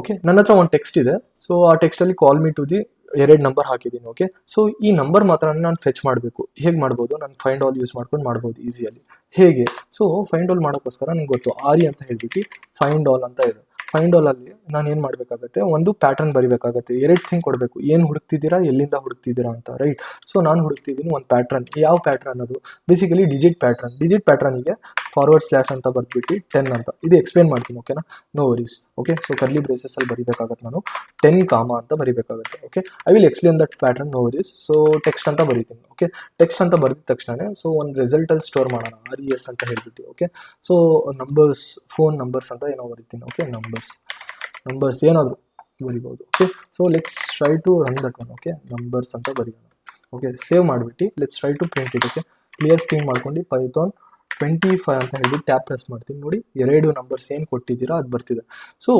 Speaker 1: okay ನನ್ನ ಹತ್ರ ಒಂದು ಟೆಕ್ಸ್ಟ್ ಇದೆ. ಸೊ ಆ ಟೆಕ್ಸ್ಟಲ್ಲಿ ಕಾಲ್ ಮೀ ಟು ದಿ ಎರಡು ನಂಬರ್ ಹಾಕಿದ್ದೀನಿ ಓಕೆ ಸೊ ಈ ನಂಬರ್ ಮಾತ್ರ ನಾನು ಫೆಚ್ ಮಾಡಬೇಕು. ಹೇಗೆ ಮಾಡ್ಬೋದು? ನಾನು ಫೈಂಡ್ ಆಲ್ ಯೂಸ್ ಮಾಡ್ಕೊಂಡು ಮಾಡ್ಬೋದು ಈಸಿಯಲ್ಲಿ ಹೇಗೆ? ಸೊ ಫೈಂಡ್ ಆಲ್ ಮಾಡೋಕ್ಕೋಸ್ಕರ ನನಗೆ ಗೊತ್ತು. ಆರಿ ಅಂತ ಹೇಳ್ಬಿಟ್ಟು ಫೈಂಡ್ ಆಲ್ ಅಂತ ಇದೆ. ಫೈಂಡ್ ಅಲ್ಲಿ ನಾನು ಏನು ಮಾಡಬೇಕಾಗತ್ತೆ? ಒಂದು ಪ್ಯಾಟರ್ನ್ ಬರಿಬೇಕಾಗತ್ತೆ. ಎರಡು ಥಿಂಗ್ ಕೊಡಬೇಕು. ಏನು ಹುಡುಕ್ತಿದ್ದೀರಾ? ಎಲ್ಲಿಂದ ಹುಡುಕ್ತಿದ್ದೀರಾ ಅಂತ ರೈಟ್ ಸೊ ನಾನು ಹುಡುಕ್ತಿದ್ದೀನಿ ಒಂದು ಪ್ಯಾಟ್ರನ್ ಯಾವ ಪ್ಯಾಟ್ರನ್ ಅದು? ಬೇಸಿಕಲಿ ಡಿಜಿಟ್ ಪ್ಯಾಟ್ರನ್ ಡಿಜಿಟ್ ಪ್ಯಾಟ್ರನಿಗೆ ಫಾರ್ವರ್ಡ್ ಸ್ಲ್ಯಾಶ್ ಅಂತ ಬರ್ಬಿಟ್ಟು ಟೆನ್ ಅಂತ. ಇದು ಎಕ್ಸ್ಪ್ಲೇನ್ ಮಾಡ್ತೀನಿ ಓಕೆನಾ no? Worries okay so curly braces ಅಲ್ಲಿ ಬರಿಬೇಕಾಗತ್ತೆ ನಾನು. ಟೆನ್ ಕಾಮ ಅಂತ ಬರಿಬೇಕಾಗುತ್ತೆ okay I will explain that pattern no worries so text ಅಂತ ಬರಿತೀನಿ ಓಕೆ ಟೆಕ್ಸ್ಟ್ ಅಂತ ಬರೆದ ತಕ್ಷಣ ಸೊ ಒಂದು ರಿಸಲ್ಟಲ್ಲಿ ಸ್ಟೋರ್ ಮಾಡೋಣ ಆರ್ ಇ ಎಸ್ ಅಂತ ಹೇಳ್ಬಿಟ್ಟು okay so numbers phone numbers ಅಂತ ಏನೋ ಬರಿತೀನಿ ಓಕೆ ನಂಬರ್ಸ್ ನಂಬರ್ಸ್ ಏನಾದರೂ ಬರಿಬೋದು okay so let's try to run that one okay numbers ಅಂತ ಬರೆಯೋಣ ಓಕೆ ಸೇವ್ ಮಾಡಿಬಿಟ್ಟು let's try to print it okay clear screen ಮಾಡ್ಕೊಂಡು ಪೈಥಾನ್ ಟ್ವೆಂಟಿ ಫೈವ್ ಅಂತ ಹೇಳಿ ಟ್ಯಾಪ್ ಪ್ರೆಸ್ ಮಾಡ್ತೀನಿ. ನೋಡಿ, ಎರಡು ನಂಬರ್ಸ್ ಏನು ಕೊಟ್ಟಿದ್ದೀರಾ ಅದು ಬರ್ತಿದೆ. ಸೊ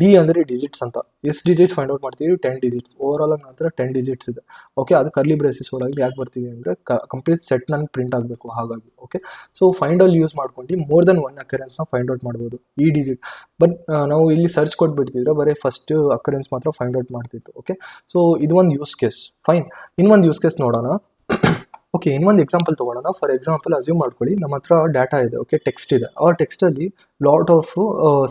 Speaker 1: ಡಿ ಅಂದರೆ ಡಿಜಿಟ್ಸ್ ಅಂತ. ಎಷ್ಟು ಡಿಜಿಟ್ಸ್ ಫೈಂಡ್ ಔಟ್ ಮಾಡ್ತೀವಿ ಟೆನ್ ಡಿಜಿಟ್ಸ್ ಓವರ್ ಆಲ್ ಮಾತ್ರ ಟೆನ್ ಡಿಜಿಟ್ಸ್ ಇದೆ. ಓಕೆ ಅದು ಕರ್ಲಿ ಬ್ರೇಸಸ್ ಒಳಗೆ ಯಾಕೆ ಬರ್ತೀವಿ ಅಂದರೆ ಕಂಪ್ಲೀಟ್ ಸೆಟ್ ನನ್ನ ಪ್ರಿಂಟ್ ಆಗಬೇಕು ಹಾಗಾಗಿ. Okay so find all use ಮಾಡ್ಕೊಂಡು ಮೋರ್ ದೆನ್ ಒನ್ ಅಕರೆನ್ಸ್ನ ಫೈಂಡ್ ಔಟ್ ಮಾಡ್ಬೋದು. ಈ ಡಿಜಿಟ್ ಬಟ್ ನಾವು ಇಲ್ಲಿ ಸರ್ಚ್ ಕೊಟ್ಬಿಡ್ತಿದ್ರೆ ಬರೀ ಫಸ್ಟ್ ಅಕರೆನ್ಸ್ ಮಾತ್ರ ಫೈಂಡ್ ಔಟ್ ಮಾಡ್ತಿತ್ತು. ಓಕೆ ಸೊ ಇದು ಒಂದು ಯೂಸ್ ಕೇಸ್ ಫೈನ್ ಇನ್ನೊಂದು ಯೂಸ್ ಕೇಸ್ ನೋಡೋಣ. ಓಕೆ ಇನ್ನೊಂದು ಎಕ್ಸಾಂಪಲ್ ತೊಗೊಳ್ಳೋಣ ಫಾರ್ ಎಕ್ಸಾಂಪಲ್ ಅಸ್ಯೂಮ್ ಮಾಡ್ಕೊಳ್ಳಿ, ನಮ್ಮ ಹತ್ರ ಡಾಟಾ ಇದೆ ಓಕೆ ಟೆಕ್ಸ್ಟ್ ಇದೆ. ಆ ಟೆಕ್ಸ್ಟಲ್ಲಿ ಲಾಟ್ ಆಫ್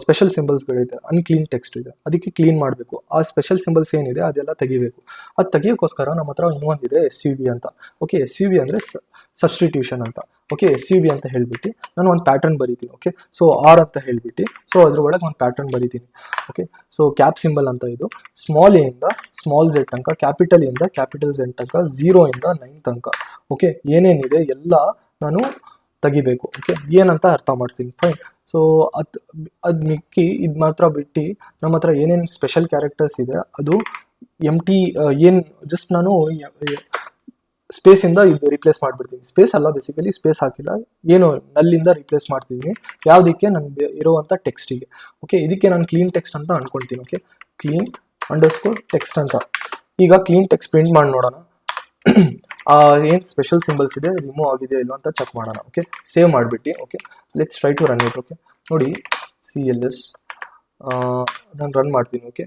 Speaker 1: ಸ್ಪೆಷಲ್ ಸಿಂಬಲ್ಸ್ಗಳಿದೆ ಅನ್ಕ್ಲೀನ್ ಟೆಕ್ಸ್ಟ್ ಇದೆ. ಅದಕ್ಕೆ ಕ್ಲೀನ್ ಮಾಡಬೇಕು. ಆ ಸ್ಪೆಷಲ್ ಸಿಂಬಲ್ಸ್ ಏನಿದೆ, ಅದೆಲ್ಲ ತೆಗಿಬೇಕು. ಅದು ತೆಗಿಯೋಕ್ಕೋಸ್ಕರ ನಮ್ಮ ಹತ್ರ ಇನ್ನೊಂದಿದೆ ಎಸ್ ಯು ವಿ ಅಂತ. ಓಕೆ ಎಸ್ ಯು ವಿ ಅಂದರೆ ಸಬ್ಸ್ಟಿಟ್ಯೂಷನ್ ಅಂತ. ಓಕೆ ಎಸ್ ಯು ಬಿ ಅಂತ ಹೇಳ್ಬಿಟ್ಟು. ನಾನು ಒಂದು ಪ್ಯಾಟರ್ನ್ ಬರಿತೀನಿ ಓಕೆ ಸೊ ಆರ್ ಅಂತ ಹೇಳ್ಬಿಟ್ಟು. ಸೊ ಒಳಗೆ ಒಂದು ಪ್ಯಾಟರ್ನ್ ಬರಿತೀನಿ ಓಕೆ ಸೊ ಕ್ಯಾಪ್ ಸಿಂಬಲ್ ಅಂತ ಇದು. ಸ್ಮಾಲ್ ಎ ಇಂದ ಸ್ಮಾಲ್ ಝೆಡ್ ತನಕ ಕ್ಯಾಪಿಟಲ್ ಇಂದ ಕ್ಯಾಪಿಟಲ್ ಝೆಡ್ ತನಕ ಝೀರೋ ಇಂದ ನೈನ್ ತನಕ ಓಕೆ ಏನೇನಿದೆ ಎಲ್ಲ ನಾನು ತೆಗಿಬೇಕು ಓಕೆ ಏನಂತ ಅರ್ಥ ಮಾಡ್ತೀನಿ ಫೈನ್ ಸೊ ಅದು ಅದು ಮಿಕ್ಕಿ ಇದು ಮಾತ್ರ ಬಿಟ್ಟು ನಮ್ಮ ಹತ್ರ ಏನೇನು ಸ್ಪೆಷಲ್ ಕ್ಯಾರೆಕ್ಟರ್ಸ್ ಇದೆ, ಅದು ಎಂ ಟಿ ಏನು ಜಸ್ಟ್ ನಾನು ಸ್ಪೇಸಿಂದ ಇದು ರಿಪ್ಲೇಸ್ ಮಾಡ್ಬಿಡ್ತೀನಿ. ಸ್ಪೇಸ್ ಅಲ್ಲ ಬೇಸಿಕಲಿ ಸ್ಪೇಸ್ ಹಾಕಿಲ್ಲ. ಏನು ನಲ್ಲಿಂದ ರಿಪ್ಲೇಸ್ ಮಾಡ್ತಿದ್ದೀನಿ. ಯಾವುದಕ್ಕೆ? ನನಗೆ ಇರುವಂಥ ಟೆಕ್ಸ್ಟಿಗೆ ಓಕೆ ಇದಕ್ಕೆ ನಾನು ಕ್ಲೀನ್ ಟೆಕ್ಸ್ಟ್ ಅಂತ ಅನ್ಕೊಳ್ತೀನಿ ಓಕೆ ಕ್ಲೀನ್ ಅಂಡರ್ಸ್ಕೋರ್ ಟೆಕ್ಸ್ಟ್ ಅಂತ. ಈಗ ಕ್ಲೀನ್ ಟೆಕ್ಸ್ಟ್ ಪ್ರಿಂಟ್ ಮಾಡಿ ನೋಡೋಣ. ಏನು ಸ್ಪೆಷಲ್ ಸಿಂಬಲ್ಸ್ ಇದೆ? ರಿಮೂವ್ ಆಗಿದೆ ಇಲ್ಲ ಅಂತ ಚೆಕ್ ಮಾಡೋಣ ಓಕೆ ಸೇವ್ ಮಾಡಿಬಿಟ್ಟು okay let's try to run it okay ನೋಡಿ ಸಿ ಎಲ್ ಎಸ್ ನಾನು ರನ್ ಮಾಡ್ತೀನಿ ಓಕೆ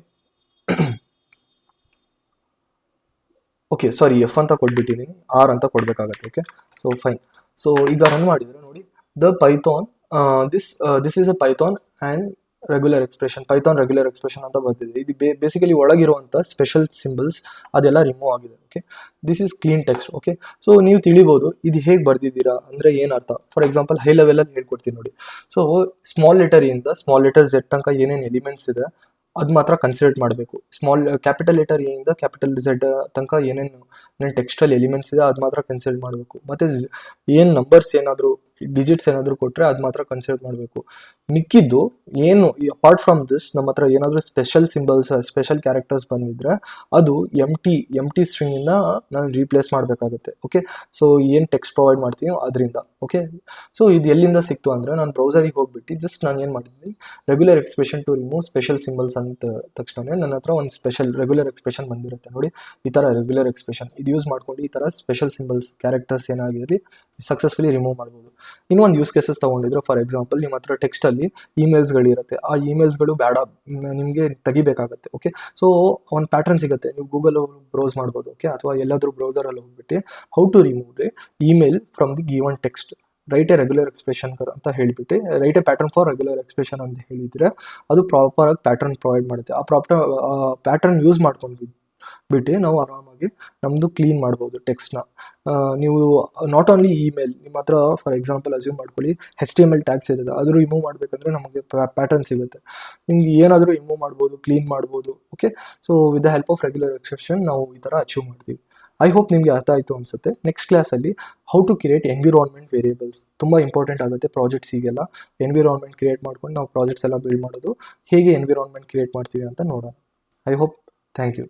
Speaker 1: ಓಕೆ ಸಾರಿ ಎಫ್ ಅಂತ ಕೊಟ್ಬಿಟ್ಟಿದ್ದೀನಿ ಆರ್ ಅಂತ ಕೊಡಬೇಕಾಗತ್ತೆ ಓಕೆ ಸೊ ಫೈನ್ ಸೊ ಈಗ ರನ್ ಮಾಡಿದರೆ ನೋಡಿ the Python this this is a Python and regular expression Python regular expression ಅಂತ ಬರ್ತಿದೆ ಇದು ಬೇಸಿಕಲಿ ಒಳಗಿರುವಂಥ ಸ್ಪೆಷಲ್ ಸಿಂಬಲ್ಸ್ ಅದೆಲ್ಲ ರಿಮೂವ್ ಆಗಿದೆ okay this is clean text okay so ನೀವು ತಿಳಿಬೋದು, ಇದು ಹೇಗೆ ಬರ್ದಿದ್ದೀರಾ ಅಂದರೆ ಏನು ಅರ್ಥ? ಫಾರ್ ಎಕ್ಸಾಂಪಲ್ ಹೈ ಲೆವೆಲಲ್ಲಿ ಹೇಳ್ಕೊಡ್ತೀನಿ ನೋಡಿ. ಸೊ ಸ್ಮಾಲ್ ಲೆಟರಿಂದ ಸ್ಮಾಲ್ ಲೆಟರ್ ಝೆಡ್ ತನಕ ಏನೇನು ಎಲಿಮೆಂಟ್ಸ್ ಇದೆ ಅದು ಮಾತ್ರ ಕನ್ಸಿಡರ್ ಮಾಡಬೇಕು ಸ್ಮಾಲ್ ಕ್ಯಾಪಿಟಲ್ ಲೆಟರ್ ಇಂದ ಕ್ಯಾಪಿಟಲ್ ಝೆಡ್ ತನಕ ಏನೇನು ಏನೇನು ಟೆಕ್ಸ್ಟಲ್ ಎಲಿಮೆಂಟ್ಸ್ ಇದೆ, ಅದು ಮಾತ್ರ ಕನ್ಸಿಡರ್ ಮಾಡಬೇಕು. ಮತ್ತು ಏನು ನಂಬರ್ಸ್ ಏನಾದರೂ ಡಿಜಿಟ್ಸ್ ಏನಾದರೂ ಕೊಟ್ಟರೆ ಅದು ಮಾತ್ರ ಕನ್ಸಿಡರ್ ಮಾಡಬೇಕು. ಮಿಕ್ಕಿದ್ದು ಏನು ಅಪಾರ್ಟ್ ಫ್ರಮ್ ದಿಸ್ ನಮ್ಮ ಹತ್ರ ಏನಾದರೂ ಸ್ಪೆಷಲ್ ಸಿಂಬಲ್ಸ್ ಸ್ಪೆಷಲ್ ಕ್ಯಾರೆಕ್ಟರ್ಸ್ ಬಂದಿದ್ರೆ ಅದು ಎಂ ಟಿ ಎಂ ಟಿ ಸ್ಟ್ರಿಂಗಿಂದ ನಾನು ರೀಪ್ಲೇಸ್ ಮಾಡಬೇಕಾಗುತ್ತೆ ಓಕೆ ಸೊ ಏನು ಟೆಕ್ಸ್ಟ್ ಪ್ರೊವೈಡ್ ಮಾಡ್ತೀನಿ ಅದರಿಂದ ಓಕೆ ಸೊ ಇದು ಎಲ್ಲಿಂದ ಸಿಕ್ತು ಅಂದರೆ ನಾನು ಬ್ರೌಸರಿಗೆ ಹೋಗ್ಬಿಟ್ಟು ಜಸ್ಟ್ ನಾನು ಏನು ಮಾಡಿದ್ದೀನಿ regular expression to remove special symbols ಅಂತ ತಕ್ಷಣ ನನ್ನ ಹತ್ರ ಒಂದು ಸ್ಪೆಷಲ್ ರೆಗ್ಯುಲರ್ ಎಕ್ಸ್ಪ್ರೆಷನ್ ಬಂದಿರುತ್ತೆ ನೋಡಿ, ಈ ಥರ ರೆಗ್ಯುಲರ್ ಎಕ್ಸ್ಪ್ರೆಷನ್ ಇದು ಯೂಸ್ ಮಾಡ್ಕೊಂಡು ಈ ಥರ ಸ್ಪೆಷಲ್ ಸಿಂಬಲ್ಸ್ ಕ್ಯಾರೆಕ್ಟರ್ಸ್ ಏನಾಗಿರಲಿ ಸಕ್ಸಸ್ಫುಲಿ ರಿಮೂವ್ ಮಾಡ್ಬೋದು. ಇನ್ನೊಂದು ಯೂಸ್ ಕೇಸಸ್ ತೊಗೊಂಡಿದ್ರೆ. ಫಾರ್ ಎಕ್ಸಾಂಪಲ್ ನಿಮ್ಮ ಹತ್ರ ಟೆಕ್ಸ್ಟಲ್ಲಿ ಇಮೇಲ್ಸ್ಗಳಿರುತ್ತೆ ಆ ಇಮೇಲ್ಸ್ಗಳು ಬೇಡ ನಿಮಗೆ ತೆಗಿಬೇಕಾಗತ್ತೆ ಓಕೆ ಸೊ ಒಂದು ಪ್ಯಾಟರ್ನ್ ಸಿಗುತ್ತೆ. ನೀವು ಗೂಗಲ್ ಬ್ರೌಸ್ ಮಾಡ್ಬೋದು ಓಕೆ ಅಥವಾ ಎಲ್ಲಾದರೂ ಬ್ರೌಸರಲ್ಲಿ ಹೋಗ್ಬಿಟ್ಟು how to remove the email from the given text right a regular expression ಅಂತ ಹೇಳಿಬಿಟ್ಟು right a pattern for regular expression ಅಂತ ಹೇಳಿದರೆ, ಅದು ಪ್ರಾಪರಾಗಿ ಪ್ಯಾಟರ್ನ್ ಪ್ರೊವೈಡ್ ಮಾಡುತ್ತೆ. ಆ ಪ್ರಾಪರ್ ಪ್ಯಾಟರ್ನ್ ಯೂಸ್ ಮಾಡ್ಕೊಂಡು ಬಿಟ್ಟು ನಾವು ಆರಾಮಾಗಿ ನಮ್ಮದು ಕ್ಲೀನ್ ಮಾಡ್ಬೋದು ಟೆಕ್ಸ್ಟ್ನ ನೀವು ನಾಟ್ ಓನ್ಲಿ ಇಮೇಲ್ ನಿಮ್ಮ ಹತ್ರ ಫಾರ್ ಎಕ್ಸಾಂಪಲ್ ಅಸ್ಯೂಮ್ ಮಾಡ್ಕೊಳ್ಳಿ H T M L tags ಇದೆ ಅದು ರಿಮೂವ್ ಮಾಡಬೇಕಂದ್ರೆ ನಮಗೆ ಪ್ಯಾಟರ್ನ್ ಸಿಗುತ್ತೆ. ನಿಮ್ಗೆ ಏನಾದರೂ ರಿಮೂವ್ ಮಾಡ್ಬೋದು ಕ್ಲೀನ್ ಮಾಡ್ಬೋದು okay so with the help of regular exception ನಾವು ಈ ಥರ ಅಚೀವ್ ಮಾಡ್ತೀವಿ. ಐ ಹೋಪ್ ನಿಮಗೆ ಅರ್ಥ ಆಯಿತು ಅನಿಸುತ್ತೆ. ನೆಕ್ಸ್ಟ್ ಕ್ಲಾಸಲ್ಲಿ how to create environment variables ತುಂಬ ಇಂಪಾರ್ಟೆಂಟ್ ಆಗುತ್ತೆ ಪ್ರಾಜೆಕ್ಟ್ಸಿಗೆಲ್ಲ ಎನ್ವಿರಾನ್ಮೆಂಟ್ ಕ್ರಿಯೇಟ್ ಮಾಡ್ಕೊಂಡು ನಾವು ಪ್ರಾಜೆಕ್ಟ್ಸ್ ಎಲ್ಲ ಬಿಲ್ಡ್ ಮಾಡೋದು. ಹೇಗೆ ಎನ್ವಿರಾನ್ಮೆಂಟ್ ಕ್ರಿಯೇಟ್ ಮಾಡ್ತೀವಿ ಅಂತ ನೋಡೋಣ. I hope thank you